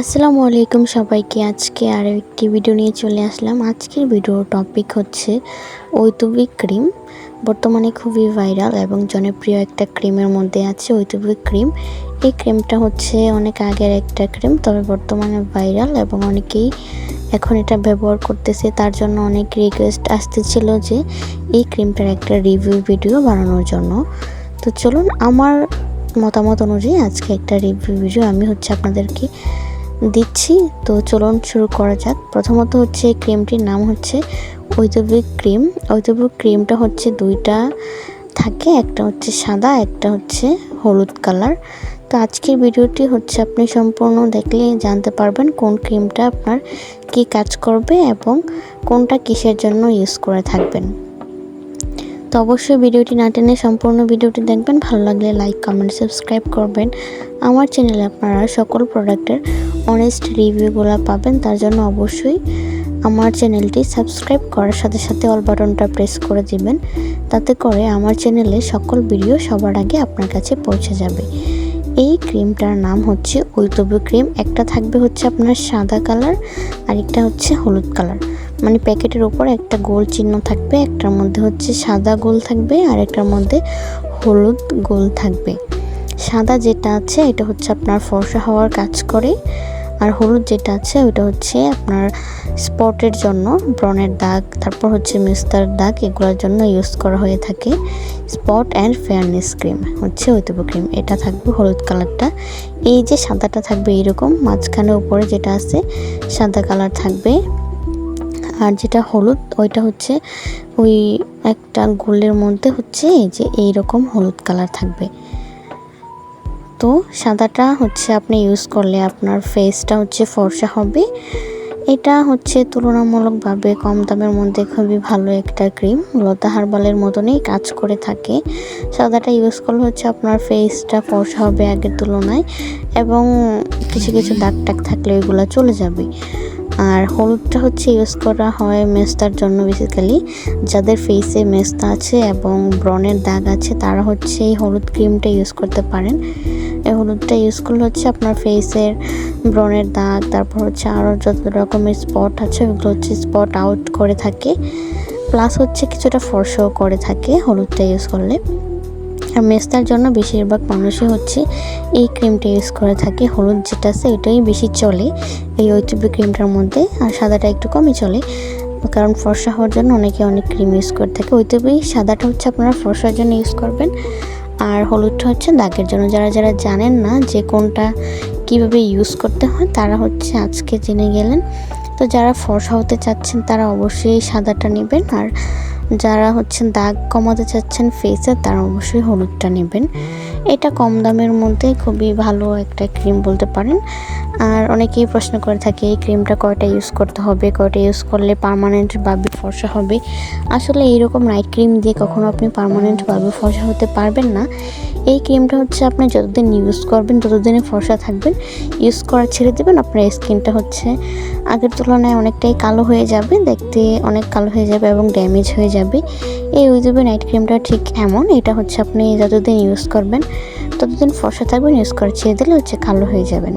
আসসালামু আলাইকুম সবাইকে। আজকে আরও একটি ভিডিও নিয়ে চলে আসলাম। আজকের ভিডিওর টপিক হচ্ছে ঐতুবিক ক্রিম। বর্তমানে খুবই ভাইরাল এবং জনপ্রিয় একটা ক্রিমের মধ্যে আছে ঐতুবিক ক্রিম। এই ক্রিমটা হচ্ছে অনেক আগের একটা ক্রিম, তবে বর্তমানে ভাইরাল এবং অনেকেই এখন এটা ব্যবহার করতেছে। তার জন্য অনেক রিকোয়েস্ট আসতেছিল যে এই ক্রিমটার একটা রিভিউ ভিডিও বানানোর জন্য। তো চলুন, আমার মতামত অনুযায়ী আজকে একটা রিভিউ ভিডিও আমি হচ্ছে আপনাদেরকে দিচ্ছি। তো চলুন শুরু করা যাক। প্রথমত হচ্ছে ক্রিমটির নাম হচ্ছে ঐতবিক ক্রিম। ঐতবিক ক্রিমটা হচ্ছে দুইটা থাকে, একটা হচ্ছে সাদা, একটা হচ্ছে হলুদ কালার। তো আজকের ভিডিওটি হচ্ছে আপনি সম্পূর্ণ দেখলে জানতে পারবেন কোন ক্রিমটা আপনার কি কাজ করবে এবং কোনটা কিসের জন্য ইউজ করে থাকবেন। তো অবশ্যই ভিডিওটি না টেনে সম্পূর্ণ ভিডিওটি দেখবেন। ভালো লাগলে লাইক, কমেন্ট, সাবস্ক্রাইব করবেন। আমার চ্যানেলে আপনারা সকল প্রোডাক্টের অনেস্ট রিভিউগুলো পাবেন, তার জন্য অবশ্যই আমার চ্যানেলটি সাবস্ক্রাইব করার সাথে সাথে অল বাটনটা প্রেস করে দিবেন, তাতে করে আমার চ্যানেলে সকল ভিডিও সবার আগে আপনার কাছে পৌঁছে যাবে। এই ক্রিমটার নাম হচ্ছে ঐতব্য ক্রিম, একটা থাকবে হচ্ছে আপনার সাদা কালার আর একটা হচ্ছে হলুদ কালার। মানে প্যাকেটের ওপর একটা গোল চিহ্ন থাকবে, একটার মধ্যে হচ্ছে সাদা গোল থাকবে, আর একটার মধ্যে হলুদ গোল থাকবে। সাদা যেটা আছে, এটা হচ্ছে আপনার ফর্সা হওয়ার কাজ করে। আর হলুদ যেটা আছে ওটা হচ্ছে আপনার স্পটের জন্য ব্রনের দাগ, তারপর হচ্ছে মিস্তার দাগ, এগুলোর জন্য ইউজ করা হয়ে থাকে। স্পট অ্যান্ড ফেয়ারনেস ক্রিম হচ্ছে ঐতব ক্রিম, এটা থাকবে হলুদ কালারটা। এই যে সাদাটা থাকবে এইরকম, মাঝখানে উপরে যেটা আছে, সাদা কালার থাকবে। আর যেটা হলুদ, ওইটা হচ্ছে ওই একটা গোলের মধ্যে হচ্ছে এই যে এইরকম হলুদ কালার থাকবে। তো সাদাটা হচ্ছে আপনি ইউজ করলে আপনার ফেসটা হচ্ছে ফর্সা হবে। এটা হচ্ছে তুলনামূলকভাবে কম দামের মধ্যে খুবই ভালো একটা ক্রিম লতা হারবালের মতনই কাজ করে থাকে। সাদাটা ইউজ করলে হচ্ছে আপনার ফেসটা ফর্সা হবে আগের তুলনায় এবং কিছু কিছু দাগ টাগ থাকলে ওইগুলো চলে যাবে। আর হলুদটা হচ্ছে ইউজ করা হয় মেস্তার জন্য বেসিক্যালি যাদের ফেসে মেস্তা আছে এবং ব্রনের দাগ আছে, তারা হচ্ছে এই হলুদ ক্রিমটা ইউজ করতে পারেন। এই হলুদটা ইউজ করলে হচ্ছে আপনার ফেসের ব্রনের দাগ, তারপর হচ্ছে আরও যত রকমের স্পট আছে, ওগুলো হচ্ছে স্পট আউট করে থাকে। প্লাস হচ্ছে কিছুটা ফর্সও করে থাকে হলুদটা ইউজ করলে। আর মেস্তার জন্য বেশিরভাগ মানুষই হচ্ছে এই ক্রিমটা ইউজ করে থাকে। হলুদ যেটা আছে এটাই বেশি চলে। এই ঐতিহ্য ক্রিমটার মধ্যে। আর সাদাটা একটু কমই চলে। কারণ ফর্সা হওয়ার জন্য অনেকে অনেক ক্রিম ইউজ করে থাকে। ঐতিহ্যই সাদাটা হচ্ছে আপনারা ফর্সার জন্য ইউজ করবেন। আর হলুদটা হচ্ছে দাগের জন্য। যারা যারা জানেন না যে কোনটা কীভাবে ইউজ করতে হয়, তারা হচ্ছে আজকে জেনে গেলেন। তো যারা ফর্সা হতে চাচ্ছেন, তারা অবশ্যই সাদাটা নেবেন। আর যারা হচ্ছে দাগ কমাতে চাচ্ছেন ফেসে তারা অবশ্যই হলুদটা নেবেন। এটা কম দামের মধ্যে খুবই ভালো একটা ক্রিম বলতে পারেন। আর অনেকেই প্রশ্ন করে থাকে, এই ক্রিমটা কয়টা ইউজ করতে হবে? কয়টা ইউজ করলে পারমানেন্ট বাবি ফর্সা হবে? আসলে এইরকম নাইট ক্রিম দিয়ে কখনো আপনি পারমানেন্ট বাবি ফর্সা হতে পারবেন না। এই ক্রিমটা হচ্ছে আপনি যতদিন ইউজ করবেন, ততদিনে ফর্সা থাকবেন। ইউজ করা ছেড়ে দেবেন, আপনার স্কিনটা হচ্ছে আগের তুলনায় অনেকটাই কালো হয়ে যাবে, দেখতে অনেক কালো হয়ে যাবে এবং ড্যামেজ হয়ে যাবে। এই উইজুবি নাইট ক্রিমটা ঠিক এমন, এটা হচ্ছে আপনি যতদিন ইউজ করবেন ততদিন ফর্সা থাকবেন ইউজ করে ছেড়ে দিলে হচ্ছে কালো হয়ে যাবেন।